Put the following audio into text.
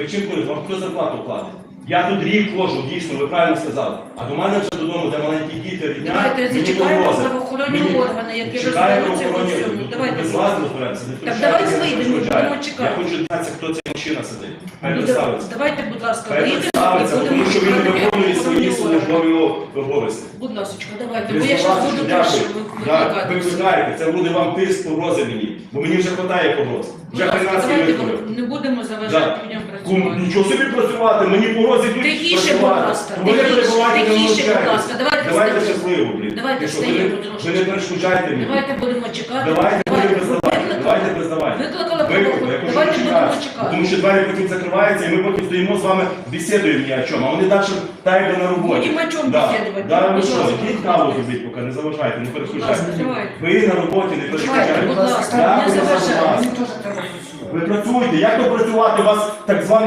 Ви чим користуєтесь? Вам хто зарплату платить? Я тут рік ходжу, дійсно, ви правильно сказали. А до мене вже додому, де маленькі діти рідня, Давайте мені зачекаємо правоохоронні Мені- органи, які Чекаємо розберуться в цьому. Давайте. Без вас розберемося. не Так, втручайтеся, давайте не вийдемо, будемо чекати. Я хочу дізнатися, хто цей мужчина сидить. Хай Ну, представиться. Давайте, будь ласка, Хай вийдемо представиться, і тому будемо що він не шукати виконує свої правоохоронні органи. службові обов'язки. Будь ласка, давайте, бо я зараз буду теж дякую. Викликати. ви викликаєте, це буде вам тиск погрози мені, бо мені вже вистачає погроз. Будь Вже ласка, 13 давайте років. Працювати. нічого собі працювати, мені погрози йдуть Тихіше, будь ласка, тихіше, будь ласка, давайте Давайте встаємо. щасливо, блін. Давайте Ви встаємо, не- що- Ви не перешкоджайте мені. Давайте будемо чекати. Давайте будемо Викликали. признавати. Давайте признавати. Викликали Викликали, правоохоронні. Давайте будемо чекати. Тому що двері потім закриваються, і ми потім стоїмо з вами, бесідуємо ні о чому. А вони далі так якби на роботі. Будемо о чому Да. бесідувати. Да, ви Будь що, ласка. йдіть каву зробіть, поки не заважайте, не Будь ласка, перешкоджайте. давайте. Ви на роботі не Давайте, перешкоджайте. будь ласка, Дякую не за заважайте. вас. Мені теж треба працювати. Ви працюєте, як то працювати? У вас так званий